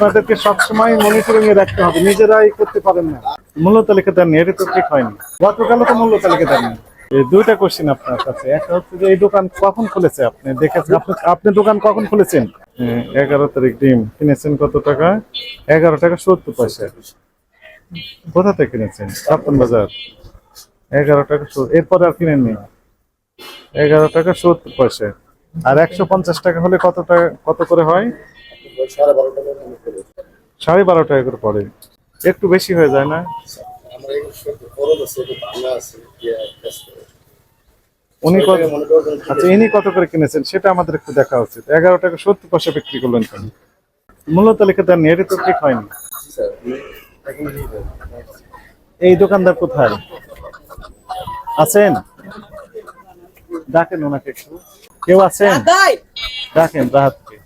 আপনাদেরকে সবসময় মনিটরিং এ রাখতে হবে। নিজেরাই করতে পারেন না। মূল্য তালিকা দেননি, এটা তো ঠিক হয়নি। গতকালও তো মূল্য তালিকা দেননি। দুইটা কোশ্চেন আপনার কাছে। একটা হচ্ছে যে, এই দোকান কখন খুলেছে আপনি? দেখেছেন, আপনি আপনি দোকান কখন খুলেছেন? এগারো তারিখ ডিম কিনেছেন কত টাকা? এগারো টাকা সত্তর পয়সা। কোথা থেকে কিনেছেন? কাপ্তান বাজার। এগারো টাকা এরপরে আর কিনেননি? এগারো টাকা সত্তর পয়সা। আর একশো পঞ্চাশ টাকা হলে কত টাকা, কত করে হয়? সাড়ে বারো টাকা করে সাড়ে বারো টাকা করে পড়ে। একটু বেশি হয়ে যায় না? আমরা খরচ আছে ভাঙা আছে পেঁয়াজ, পেঁয়াজ। উনি কত আচ্ছা ইনি কত করে কিনেছেন? সেটা আমাদের একটু দেখা উচিত। এগারো টাকা সত্তর পয়সা বিক্রি করলেন কেন মূল্য তালিকা দেননি এটা তো ঠিক হয়নি। এই দোকানদার কোথায়? আছেন? ডাকেন ওনাকে একটু। কেউ আছেন? ডাকেন রাহাতকে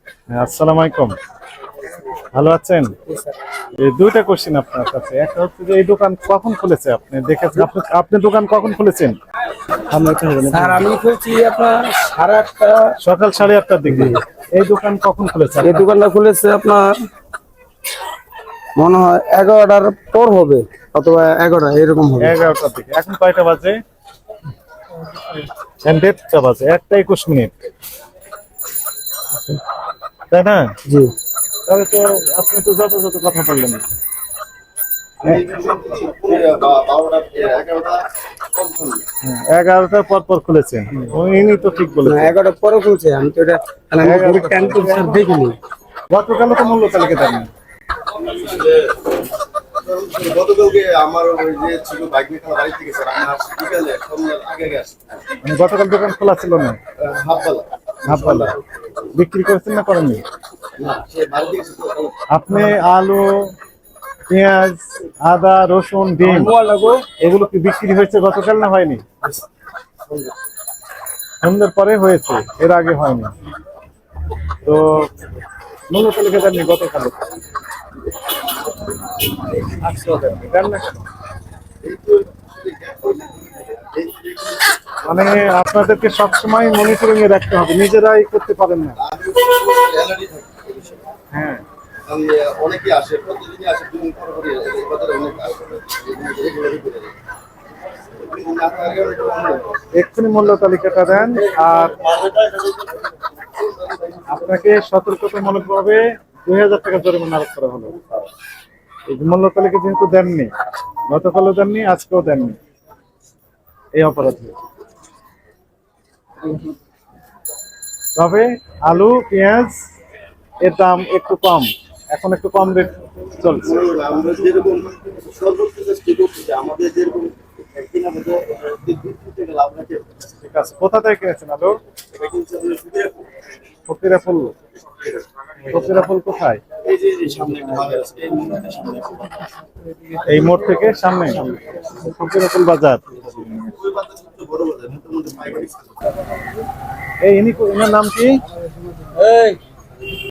হ্যাঁ, আসসালামু আলাইকুম। ভালো আছেন? এই দুইটা কোশ্চেন আপনার কাছে। একটা হচ্ছে যে এই দোকান কখন খুলেছে আপনি? দেখেছেন আপনি আপনি দোকান কখন খুলেছেন? স্যার আমি খুলছি আপনার সাড়ে আটটা। সকাল সাড়ে আটটার দিকে। এই দোকান কখন খুলেছে এই দোকানটা খুলেছে আপনার মনে হয় এগারোটার পর হবে অথবা এগারোটা এরকম হবে। এগারোটার দিকে। এখন কয়টা বাজে? দেড়টা বাজে? একটা একুশ মিনিট। তাই না? জি। তাহলে তো আপনি তো যথাযথ কথা বললেন। হ্যাঁ, এগারোটার পর পর খুলেছেন। ইনি তো ঠিক বলেছেন। এগারোটার পরে খুলছে। আমি তো এটা দেখিনি। গতকালও তো মূল্য তালিকা দেন গতকালকে আমার ওই যে ছিল বাইক নিয়ে বাড়ি থেকে স্যার আমি আসছি বিকালে আগে আগে গতকাল দোকান খোলা ছিল না? হাফ বেলা হাফবেলা। বিক্রি করেছেন না করেননি? আপনি আলু, পেঁয়াজ, আদা, রসুন, ডিম, এগুলো কি বিক্রি হয়েছে গতকাল না হয়নি? সন্ধ্যের পরে হয়েছে, এর আগে হয়নি। তো মূল্য তালিকা দেননি গতকাল। কেন? মানে আপনাদেরকে সবসময় মনিটরিং এ রাখতে হবে, নিজেরাই করতে পারেন না। হ্যাঁ। এক্ষুনি মূল্য তালিকাটা দেন, আর আপনাকে সতর্কতামূলক ভাবে দুই হাজার টাকা জরিমানা আরোপ করা হলো। এই মূল্য তালিকা যেহেতু দেননি, গতকালও দেননি, আজকেও দেননি। এই অপরাধে। তবে আলু পেঁয়াজ এর দাম একটু কম। এখন একটু কম রেট চলছে। আমরা যেরকম সর্বোচ্চ চেষ্টা করছি আমাদের যেরকম কিনা মধ্যে বিদ্যুৎ থেকে লাভ রাখে ঠিক আছে কোথা থেকে কিনেছেন আলু। ফকিরা ফুল ফকিরা ফুল কোথায়। এই মোড় থেকে সামনে। ফকিরা ফুল বাজার এই ইনি ইনার নাম কি? এই।